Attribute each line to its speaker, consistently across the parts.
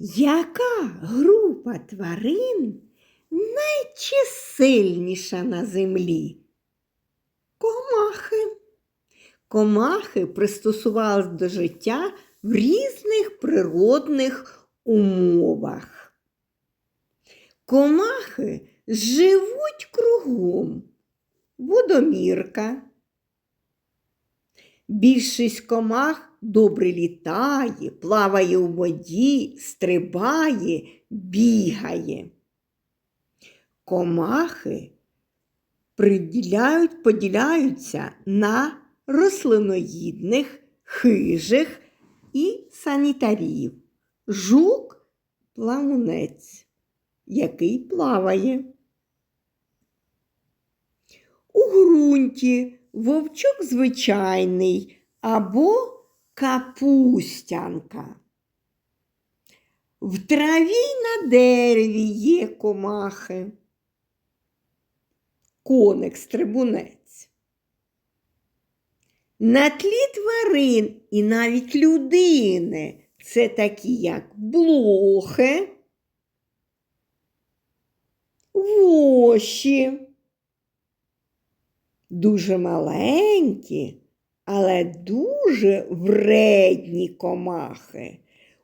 Speaker 1: Яка група тварин найчисельніша на землі? Комахи. Комахи пристосувались до життя в різних природних умовах. Комахи живуть кругом. Водомірка. Більшість комах добре літає, плаває у воді, стрибає, бігає. Комахи приділяють, поділяються на рослиноїдних, хижих і санітарів. Жук плавунець, який плаває. У ґрунті вовчок звичайний або капустянка. В траві на дереві є комахи. Коник стрибунець. На тлі тварин і навіть людини це такі, як блохи, воші дуже маленькі, але дуже вредні комахи.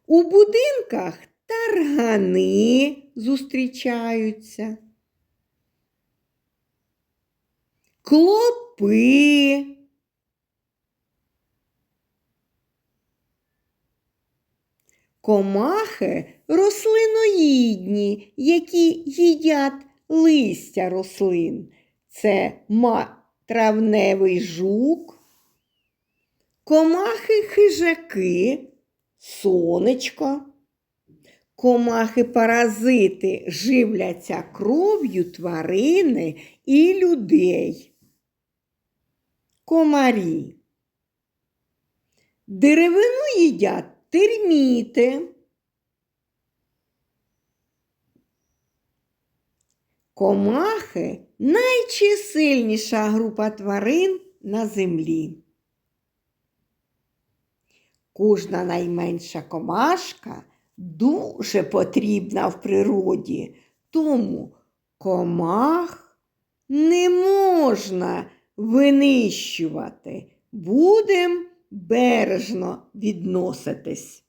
Speaker 1: У будинках таргани зустрічаються, клопи. Комахи рослиноїдні, які їдять листя рослин. Це ма травневий жук, комахи хижаки, сонечко. Комахи паразити живляться кров'ю тварини і людей. Комарі. Деревину їдять терміти. Комахи найчисельніша група тварин на землі. Кожна найменша комашка дуже потрібна в природі, тому комах не можна винищувати. Будем бережно відноситись.